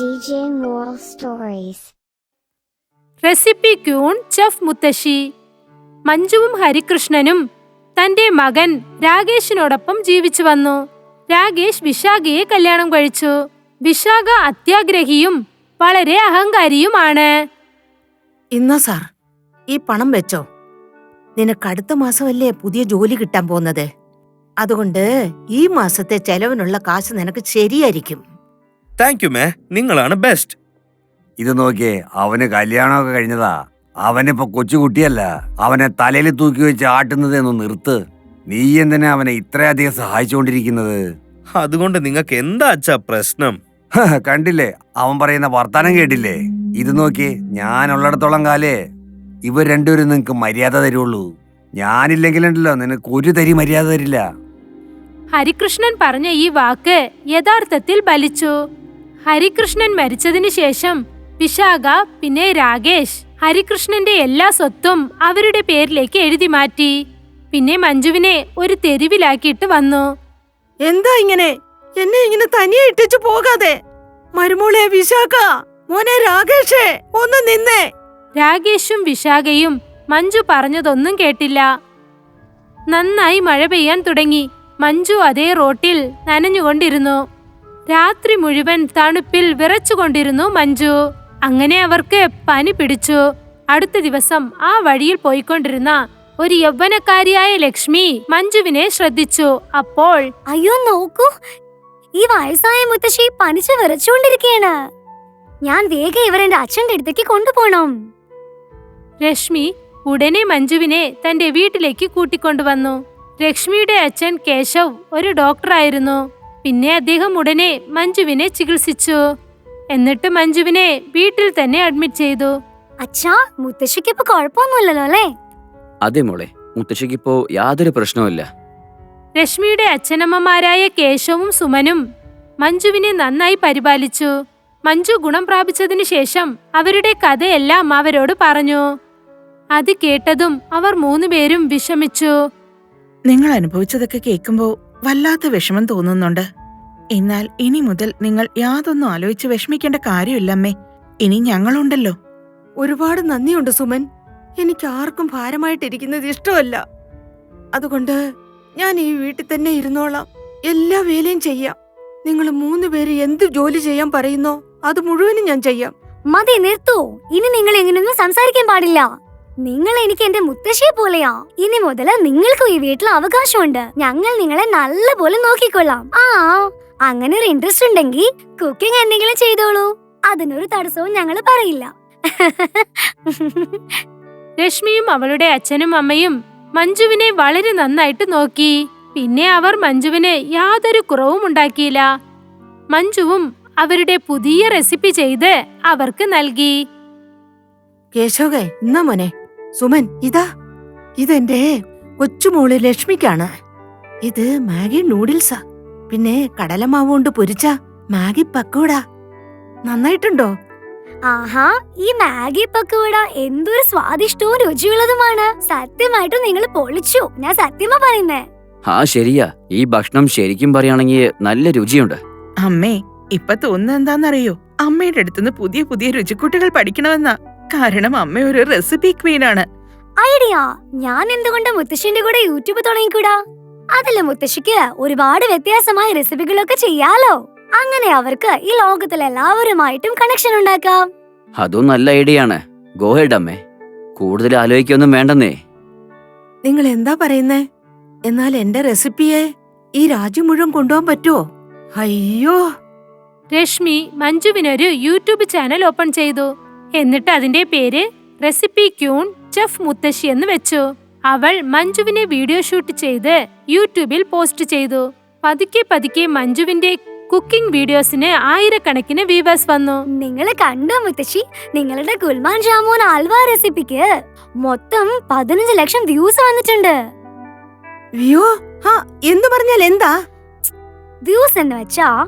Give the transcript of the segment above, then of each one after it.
DJ Moral Stories. Recipe queen chef മുത്തശ്ശി മഞ്ജുവും ഹരികൃഷ്ണനും തന്റെ മകൻ രാകേഷിനോടൊപ്പം ജീവിച്ചു വന്നു. രാകേഷ് വിശാഖയെ കല്യാണം കഴിച്ചു. വിശാഖ അത്യാഗ്രഹിയും വളരെ അഹങ്കാരിയുമാണ്. ഇന്നാ സാർ ഈ പണം വെച്ചോ. നിനക്ക് അടുത്ത മാസമല്ലേ പുതിയ ജോലി കിട്ടാൻ പോകുന്നത്. അതുകൊണ്ട് ഈ മാസത്തെ ചെലവിനുള്ള കാശ് നിനക്ക് ശരിയായിരിക്കും. താങ്ക് യു മേ നിങ്ങളാണ് ബെസ്റ്റ് ഇത് നോക്കിയേ അവന് കല്യാണമൊക്കെ കഴിഞ്ഞതാ. അവനിപ്പോ കൊച്ചുകുട്ടിയല്ല. അവനെ തലയിൽ തൂക്കി വെച്ച് ആട്ടുന്നത് എന്ന് നിർത്ത്. നീ എന്തിനാ അവനെ ഇത്രയധികം സഹായിച്ചുകൊണ്ടിരിക്കുന്നത്? അതുകൊണ്ട് നിങ്ങൾക്ക് എന്താ അച്ഛാ പ്രശ്നം? കണ്ടില്ലേ? അവൻ പറയുന്ന വർത്താനം കേട്ടില്ലേ? ഇത് നോക്കി ഞാനുള്ളടത്തോളം കാലേ ഇവർ രണ്ടുപേരും നിനക്ക് മര്യാദ തരുള്ളൂ. ഞാനില്ലെങ്കിലുണ്ടല്ലോ നിനക്ക് ഒരു തരി മര്യാദ തരില്ല. ഹരികൃഷ്ണൻ പറഞ്ഞ ഈ വാക്ക് യഥാർത്ഥത്തിൽ ബലിച്ചു? ഹരികൃഷ്ണൻ മരിച്ചതിനു ശേഷം വിശാഖ പിന്നെ രാകേഷ് ഹരികൃഷ്ണന്റെ എല്ലാ സ്വത്തും അവരുടെ പേരിലേക്ക് എഴുതി മാറ്റി. പിന്നെ മഞ്ജുവിനെ ഒരു തെരുവിലാക്കിയിട്ട് വന്നു. എന്താ ഇങ്ങനെ? എന്നെ ഇങ്ങനെ തനിയെ ഇട്ടിച്ചു പോകാതെ? മരുമോളെ വിശാഖ മോനെ രാകേഷേ ഒന്ന് നിന്നേ. രാകേഷും വിശാഖയും മഞ്ജു പറഞ്ഞതൊന്നും കേട്ടില്ല. നന്നായി മഴ പെയ്യാൻ തുടങ്ങി. മഞ്ജു അതേ റോട്ടിൽ നനഞ്ഞുകൊണ്ടിരുന്നു. രാത്രി മുഴുവൻ തണുപ്പിൽ വിറച്ചുകൊണ്ടിരുന്നു മഞ്ജു. അങ്ങനെ അവർക്ക് പനി പിടിച്ചു. അടുത്ത ദിവസം ആ വഴിയിൽ പോയിക്കൊണ്ടിരുന്ന ഒരു യൗവനക്കാരിയായ ലക്ഷ്മി മഞ്ജുവിനെ ശ്രദ്ധിച്ചു. അപ്പോൾ അയ്യോ നോക്കൂ. ഈ വയസ്സായ മുത്തശ്ശി പനിച്ച് വിറച്ചുകൊണ്ടിരിക്കുകയാണ്. ഞാൻ വേഗം ഇവരെന്റെ അച്ഛന്റെ അടുത്തേക്ക് കൊണ്ടുപോകണം. രശ്മി ഉടനെ മഞ്ജുവിനെ തന്റെ വീട്ടിലേക്ക് കൂട്ടിക്കൊണ്ടുവന്നു. ലക്ഷ്മിയുടെ അച്ഛൻ കേശവ് ഒരു ഡോക്ടറായിരുന്നു. പിന്നെ അദ്ദേഹം ഉടനെ മഞ്ജുവിനെ ചികിത്സിച്ചു. എന്നിട്ട് മഞ്ജുവിനെ വീട്ടിൽ തന്നെ അഡ്മിറ്റ് ചെയ്തു. അച്ഛാ മുത്തശ്ശിക്ക് ഇപ്പൊ കുഴപ്പമൊന്നുമില്ലല്ലോ അല്ലേ? അതെ മോളെ മുത്തശ്ശിക്കിപ്പോ യാതൊരു പ്രശ്നവുമില്ല. രശ്മിയുടെ അച്ഛനമ്മമാരായ കേശവും സുമനും മഞ്ജുവിനെ നന്നായി പരിപാലിച്ചു. മഞ്ജു ഗുണം പ്രാപിച്ചതിനു ശേഷം അവരുടെ കഥയെല്ലാം അവരോട് പറഞ്ഞു. അത് കേട്ടതും അവർ മൂന്നുപേരും വിഷമിച്ചു. നിങ്ങൾ അനുഭവിച്ചതൊക്കെ കേൾക്കുമ്പോ വല്ലാത്ത വിഷമം തോന്നുന്നുണ്ട്. എന്നാൽ ഇനി മുതൽ നിങ്ങൾ യാതൊന്നും ആലോചിച്ച് വിഷമിക്കേണ്ട കാര്യമില്ലമ്മേ. ഇനി ഞങ്ങളുണ്ടല്ലോ. ഒരുപാട് നന്ദിയുണ്ട് സുമൻ. എനിക്ക് ആർക്കും ഭാരമായിട്ടിരിക്കുന്നത് ഇഷ്ടമല്ല. അതുകൊണ്ട് ഞാൻ ഈ വീട്ടിൽ തന്നെ ഇരുന്നോളാം. എല്ലാ വേലയും ചെയ്യാം. നിങ്ങൾ മൂന്ന് പേര് എന്ത് ജോലി ചെയ്യാൻ പറയുന്നോ അത് മുഴുവനും ഞാൻ ചെയ്യാം. മതി നിർത്തു. ഇനി നിങ്ങൾ എങ്ങനെയൊന്നും സംസാരിക്കാൻ പാടില്ല. നിങ്ങൾ എനിക്ക് എന്റെ മുത്തശ്ശിയെ പോലെയാ. ഇനി മുതൽ നിങ്ങൾക്കും ഈ വീട്ടിൽ അവകാശമുണ്ട്. ഞങ്ങൾ നിങ്ങളെ നല്ലപോലെ നോക്കിക്കൊള്ളാം. ആ അങ്ങനെ ഒരു ഇൻട്രസ്റ്റ് ഉണ്ടെങ്കിൽ കുക്കിംഗ് എന്തെങ്കിലും ചെയ്തോളൂ. അതിനൊരു തടസ്സവും ഞങ്ങൾ പറയില്ല. രശ്മിയും അവളുടെ അച്ഛനും അമ്മയും മഞ്ജുവിനെ വളരെ നന്നായിട്ട് നോക്കി. പിന്നെ അവർ മഞ്ജുവിന് യാതൊരു കുറവും ഉണ്ടാക്കിയില്ല. മഞ്ജുവും അവരുടെ പുതിയ റെസിപ്പി ചെയ്ത് അവർക്ക് നൽകി. കേശവേ എന്നാ മോനെ. സുമൻ ഇതാ. ഇതെന്റെ കൊച്ചുമോൾ ലക്ഷ്മിക്കാണ്. ഇത് മാഗി നൂഡിൽസാ. പിന്നെ കടലമാവ് കൊണ്ട് പൊരിച്ച മാഗി പക്കോട. നന്നായിട്ടുണ്ടോ? ആഹാ ഈ മാഗി പക്കോട എന്തൊരു സ്വാദിഷ്ടവും രുചിയുള്ളതുമാണ്. സത്യമായിട്ടും നിങ്ങൾ പൊളിച്ചു. ഞാൻ സത്യമാ പറയുന്നേ. ആ ശരിയാ. ഈ ഭക്ഷണം ശരിക്കും പറയുകയാണെങ്കിൽ നല്ല രുചിയുണ്ട്. അമ്മേ ഇപ്പൊ തോന്നുന്നത് എന്താണെന്നറിയോ അമ്മയുടെ അടുത്തുനിന്ന് പുതിയ പുതിയ രുചിക്കൂട്ടുകൾ പഠിക്കണമെന്നാ. കാരണം അമ്മ ഒരു റെസിപ്പി ക്വീൻ ആണ്. ഐഡിയ ഞാൻ എന്തുകൊണ്ട് മുത്തശ്ശിന്റെ കൂടെ യൂട്യൂബ് തുടങ്ങിക്കൂടാ? അതല്ല മുത്തശ്ശിക്ക് ഒരുപാട് വ്യത്യാസമായ റെസിപ്പികളൊക്കെ ചെയ്യാലോ. അങ്ങനെ അവർക്ക് ഈ ലോകത്തിലെ എല്ലാവരുമായിട്ടും കണക്ഷൻ ഉണ്ടാക്കാം. അതും നല്ല ഐഡിയ ആണ്. ഗോഹെഡ് അമ്മേ. കൂടുതൽ ആലോചിക്കൊന്നും വേണ്ടെന്നേ. നിങ്ങൾ എന്താ പറയുന്നേ? എന്നാൽ എന്റെ റെസിപ്പിയെ ഈ രാജ്യം മുഴുവൻ കൊണ്ടുപോകാൻ പറ്റുമോ അയ്യോ. രശ്മി മഞ്ജുവിനൊരു യൂട്യൂബ് ചാനൽ ഓപ്പൺ ചെയ്തു. എന്നിട്ട് അതിന്റെ പേര് റെസിപ്പി ക്യൂൺ ചെഫ് മുത്തശ്ശി എന്ന് വെച്ചു. അവൾ മഞ്ജുവിനെ വീഡിയോ ഷൂട്ട് ചെയ്ത് യൂട്യൂബിൽ പോസ്റ്റ് ചെയ്തു. പതുക്കെ പതുക്കെ മഞ്ജുവിന്റെ കുക്കിംഗ് വീഡിയോസിന് ആയിരക്കണക്കിന് വ്യൂവേഴ്സ് വന്നു. നിങ്ങൾ കണ്ടോ മുത്തശ്ശി? നിങ്ങളുടെ ഗുൽമാൻ ജാമൂൻ അൽവ റെസിപ്പിക്ക് മൊത്തം പതിനഞ്ച് ലക്ഷം വ്യൂസ് വന്നിട്ടുണ്ട്. വ്യൂ ഹാ എന്ന് പറഞ്ഞാൽ എന്താ? വ്യൂസ് എന്ന് വെച്ചാ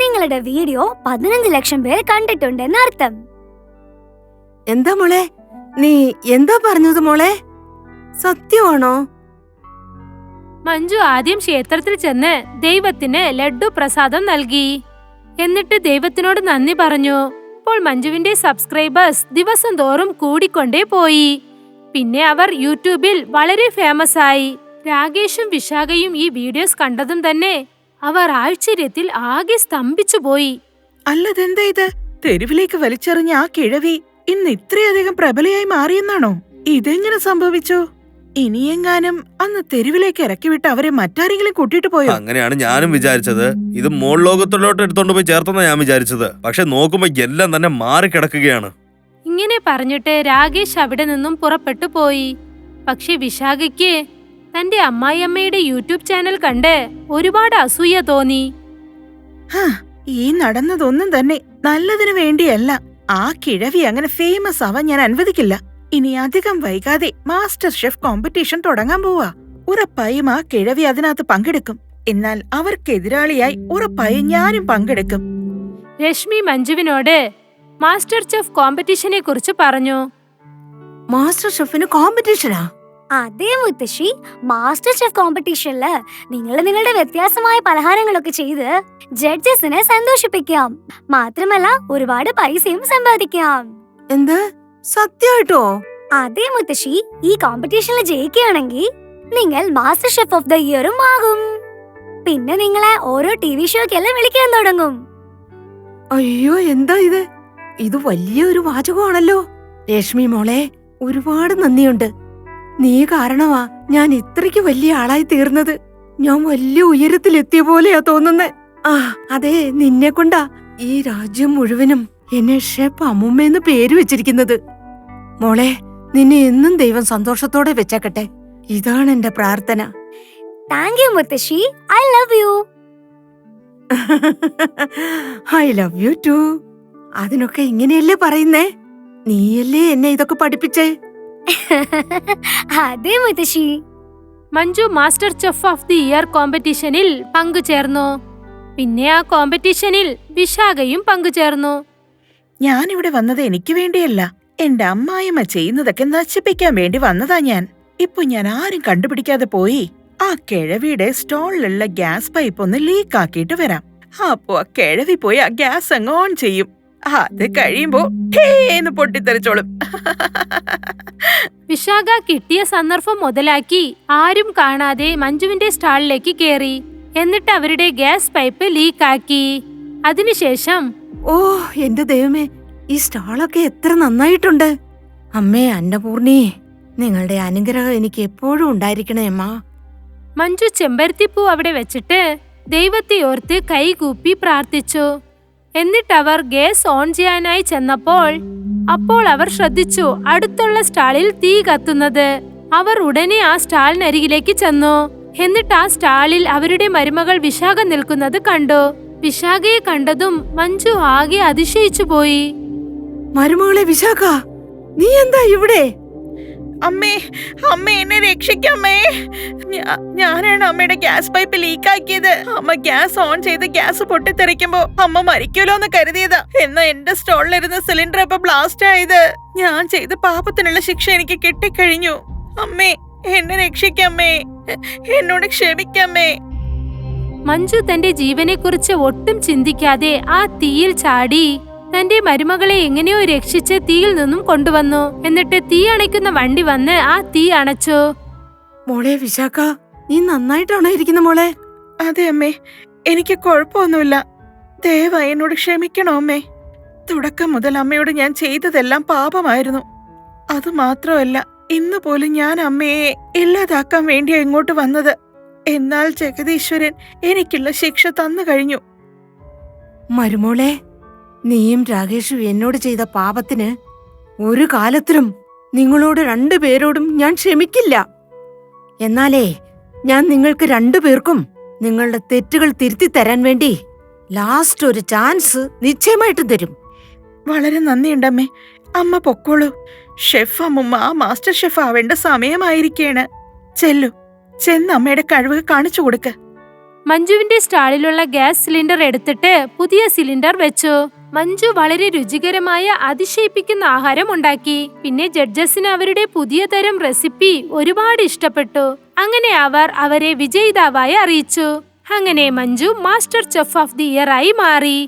നിങ്ങളുടെ വീഡിയോ പതിനഞ്ച് ലക്ഷം പേര് കണ്ടിട്ടുണ്ടെന്ന് അർത്ഥം എന്താ മോളെ? നീ എന്താ പറഞ്ഞത് മോളെ? സത്യമാണോ? മഞ്ജു ആദ്യം ക്ഷേത്രത്തിൽ ചെന്ന് ദൈവത്തിന് ലഡ്ഡു പ്രസാദം നൽകി. എന്നിട്ട് ദൈവത്തിനോട് നന്ദി പറഞ്ഞു. അപ്പോൾ മഞ്ജുവിന്റെ സബ്സ്ക്രൈബേഴ്സ് ദിവസം തോറും കൂടിക്കൊണ്ടേ പോയി. പിന്നെ അവർ യൂട്യൂബിൽ വളരെ ഫേമസ് ആയി. രാകേഷും വിശാഖയും ഈ വീഡിയോസ് കണ്ടതും തന്നെ അവർ ആശ്ചര്യത്തിൽ ആകെ സ്തംഭിച്ചു പോയി അല്ലതെന്താ ഇത്? തെരുവിലേക്ക് വലിച്ചെറിഞ്ഞ ആ കിഴവി ഇന്ന് ഇത്രയധികം പ്രബലയായി മാറിയെന്നാണോ? ഇതെങ്ങനെ സംഭവിച്ചു? ഇനിയെങ്ങാനും അന്ന് തെരുവിലേക്ക് ഇറക്കിവിട്ട് അവരെ മറ്റാരെങ്കിലും കൂട്ടിയിട്ട് പോയോ? അങ്ങനെയാണ് ഞാനും വിചാരിച്ചത്. ഇത് മോൾ ലോകത്തിലോട്ട് എടുത്തോണ്ട് പോയി ചേർത്തെന്നാ ഞാൻ വിചാരിച്ചത്. പക്ഷെ നോക്കുമ്പോ എല്ലാം തന്നെ മാറി കിടക്കുകയാണ് ഇങ്ങനെ പറഞ്ഞിട്ട് രാകേഷ് അവിടെ നിന്നും പുറപ്പെട്ടു പോയി. പക്ഷെ വിശാഖയ്ക്ക് തന്റെ അമ്മായിയമ്മയുടെ യൂട്യൂബ് ചാനൽ കണ്ട് ഒരുപാട് അസൂയ തോന്നി. ഈ നടന്നതൊന്നും തന്നെ നല്ലതിനു വേണ്ടിയല്ല. ആ കിഴവി അങ്ങനെ ഫേമസ് ആവാൻ ഞാൻ അനുവദിക്കില്ല. ഇനി അധികം വൈകാതെ മാസ്റ്റർ ഷെഫ് കോമ്പറ്റീഷൻ തുടങ്ങാൻ പോവാ. ഉറപ്പായും ആ കിഴവി അതിനകത്ത് പങ്കെടുക്കും. എന്നാൽ അവർക്കെതിരാളിയായി ഉറപ്പായും ഞാനും പങ്കെടുക്കും. രശ്മി മഞ്ജുവിനോട് മാസ്റ്റർ ഷെഫ് കോമ്പറ്റീഷനെ കുറിച്ച് പറഞ്ഞു. മാസ്റ്റർ ഷെഫിന് കോമ്പറ്റീഷനാ അതേ മുത്തശ്ശി. മാസ്റ്റർ ഷെഫ് കോമ്പറ്റീഷനിൽ നിങ്ങൾ നിങ്ങളുടെ വ്യത്യാസമായ പലഹാരങ്ങളൊക്കെ ചെയ്ത് ജഡ്ജസിനെ സന്തോഷിപ്പിക്കാം. മാത്രമല്ല ഒരുപാട് പൈസയും സമ്പാദിക്കാം. എന്ത്? സത്യമായിട്ടോ? അതേ മുത്തശ്ശി ഈ കോമ്പറ്റീഷനിൽ ജയിക്കുകയാണെങ്കിൽ നിങ്ങൾ മാസ്റ്റർ ഷെഫ് ഓഫ് ദ ഇയറും ആകും. പിന്നെ നിങ്ങളെ ഓരോ ടി വി ഷോക്കെല്ലാം വിളിക്കാൻ തുടങ്ങും. അയ്യോ എന്താ ഇത്? ഇത് വലിയ ഒരു വാചകമാണല്ലോ. രശ്മി മോളെ ഒരുപാട് നന്ദിയുണ്ട്. നീ കാരണമാ ഞാൻ ഇത്രയ്ക്ക് വലിയ ആളായി തീർന്നത്. ഞാൻ വലിയ ഉയരത്തിലെത്തിയ പോലെയാ തോന്നുന്നേ. ആ അതെ നിന്നെ കൊണ്ടാ ഈ രാജ്യം മുഴുവനും എന്നെ ഷെഫ് അമ്മുമ്മയെന്ന് പേര് വെച്ചിരിക്കുന്നത്. മോളെ നിന്നെ എന്നും ദൈവം സന്തോഷത്തോടെ വെച്ചേക്കട്ടെ. ഇതാണ് എന്റെ പ്രാർത്ഥന. താങ്ക് യു മുത്തശ്ശി. I love you I love you too അതിനൊക്കെ ഇങ്ങനെയല്ലേ പറയുന്നേ? നീയല്ലേ എന്നെ ഇതൊക്കെ പഠിപ്പിച്ചേ? അതേ മുത്തശ്ശി. Manju master chef of the year കോമ്പറ്റീഷനിൽ പങ്കുചേർന്നു. പിന്നെ ആ കോമ്പറ്റീഷനിൽ വിശാഖയും പങ്കുചേർന്നു. ഞാനിവിടെ വന്നത് എനിക്ക് വേണ്ടിയല്ല. എന്റെ അമ്മായിമ്മ ചെയ്യുന്നതൊക്കെ നശിപ്പിക്കാൻ വേണ്ടി വന്നതാ ഞാൻ. ഇപ്പൊ ഞാൻ ആരും കണ്ടുപിടിക്കാതെ പോയി ആ കിഴവിയുടെ സ്റ്റോളിലുള്ള ഗ്യാസ് പൈപ്പ് ഒന്ന് ലീക്ക് ആക്കിയിട്ട് വരാം. അപ്പോ ആ കിഴവി പോയി ആ ഗ്യാസ് അങ്ങ് ഓൺ ചെയ്യും. അത് കഴിയുമ്പോ ടേന്ന് പൊട്ടിത്തെറിച്ചോളും. വിശാഖ കിട്ടിയ സന്ദർഭം മുതലാക്കി ആരും കാണാതെ മഞ്ജുവിന്റെ സ്റ്റാളിലേക്ക് കേറി. എന്നിട്ട് അവരുടെ ഗ്യാസ് പൈപ്പ് ലീക്കാക്കി അതിനുശേഷം ഓ എന്റെ ദൈവമേ ഈ സ്റ്റാളൊക്കെ എത്ര നന്നായിട്ടുണ്ട്. അമ്മേ അന്നപൂർണി നിങ്ങളുടെ അനുഗ്രഹം എനിക്ക് എപ്പോഴും ഉണ്ടായിരിക്കണേ അമ്മ. മഞ്ജു ചെമ്പരത്തിപ്പൂ അവിടെ വെച്ചിട്ട് ദൈവത്തെ ഓർത്ത് കൈകൂപ്പി പ്രാർത്ഥിച്ചു. എന്നിട്ട് അവർ ഗ്യാസ് ഓൺ ചെയ്യാനായി ചെന്നപ്പോൾ അപ്പോൾ അവർ ശ്രദ്ധിച്ചു അടുത്തുള്ള സ്റ്റാളിൽ തീ കത്തുന്നത്. അവർ ഉടനെ ആ സ്റ്റാളിനരികിലേക്ക് ചെന്നു. എന്നിട്ട് ആ സ്റ്റാളിൽ അവരുടെ മരുമകൾ വിശാഖ നിൽക്കുന്നത് കണ്ടു. വിശാഖയെ കണ്ടതും മഞ്ജു ആകെ അതിശയിച്ചു പോയി മരുമകളെ വിശാഖ നീ എന്താ ഇവിടെ? അമ്മേ അമ്മ എന്നെ രക്ഷിക്കമ്മേ. ഞാനാണ് അമ്മയുടെ ഗ്യാസ് പൈപ്പ് ലീക്കാക്കിയത്. അമ്മ ഗ്യാസ് ഓൺ ചെയ്ത് ഗ്യാസ് പൊട്ടിത്തെറിക്കുമ്പോ അമ്മ മരിക്കൂലോ എന്ന് കരുതിയതാ. എന്നാ എന്റെ സ്റ്റോളിലിരുന്ന സിലിണ്ടർ ഇപ്പൊ ബ്ലാസ്റ്റ് ആയത്. ഞാൻ ചെയ്ത പാപത്തിനുള്ള ശിക്ഷ എനിക്ക് കിട്ടിക്കഴിഞ്ഞു. അമ്മേ എന്നെ രക്ഷിക്കമ്മേ. എന്നോട് ക്ഷമിക്കമ്മേ. മഞ്ജു തന്റെ ജീവനെക്കുറിച്ച് ഒട്ടും ചിന്തിക്കാതെ ആ തീയിൽ ചാടി തന്റെ മരുമകളെ എങ്ങനെയോ രക്ഷിച്ച് തീയിൽ നിന്നും കൊണ്ടുവന്നു. എന്നിട്ട് തീ അണയ്ക്കുന്ന വണ്ടി വന്ന് ആ തീ അണച്ചു. മോളെ വിശാഖ നീ നന്നായിട്ടാണോ ഇരിക്കുന്ന മോളെ? അതെ അമ്മേ എനിക്ക് കുഴപ്പമൊന്നുമില്ല. ദയവായി എന്നോട് ക്ഷമിക്കണോ അമ്മേ? തുടക്കം മുതൽ അമ്മയോട് ഞാൻ ചെയ്തതെല്ലാം പാപമായിരുന്നു. അത് മാത്രമല്ല ഇന്ന് പോലും ഞാൻ അമ്മയെ ഇല്ലാതാക്കാൻ വേണ്ടിയാ ഇങ്ങോട്ട് വന്നത്. എന്നാൽ ജഗതീശ്വരൻ എനിക്കുള്ള ശിക്ഷ തന്നു കഴിഞ്ഞു. മരുമോളെ നീയും രാകേഷും എന്നോട് ചെയ്ത പാപത്തിന് ഒരു കാലത്തിലും നിങ്ങളോട് രണ്ടുപേരോടും ഞാൻ ക്ഷമിക്കില്ല. എന്നാലേ ഞാൻ നിങ്ങൾക്ക് രണ്ടുപേർക്കും നിങ്ങളുടെ തെറ്റുകൾ തിരുത്തി തരാൻ വേണ്ടി ലാസ്റ്റ് ഒരു ചാൻസ് നിശ്ചയമായിട്ടും തരും. വളരെ നന്ദിയുണ്ടമ്മേ. അമ്മ പൊക്കോളൂ. ഷെഫ് അമ്മുമ്മ ആ മാസ്റ്റർ ഷെഫ് ആവേണ്ട സമയമായിരിക്കേണ്. ചെല്ലു. ചെന്ന് അമ്മയുടെ കഴിവ് കാണിച്ചു കൊടുക്ക്. മഞ്ജുവിന്റെ സ്റ്റാളിലുള്ള ഗ്യാസ് സിലിണ്ടർ എടുത്തിട്ട് പുതിയ സിലിണ്ടർ വെച്ചു. മഞ്ജു വളരെ രുചികരമായ അതിശയിപ്പിക്കുന്ന ആഹാരം ഉണ്ടാക്കി. പിന്നെ ജഡ്ജസിന് അവരുടെ പുതിയ തരം റെസിപ്പി ഒരുപാട് ഇഷ്ടപ്പെട്ടു. അങ്ങനെ അവർ അവരെ വിജയിതാവായി അറിയിച്ചു. അങ്ങനെ Manju master chef of the year ആയി മാറി.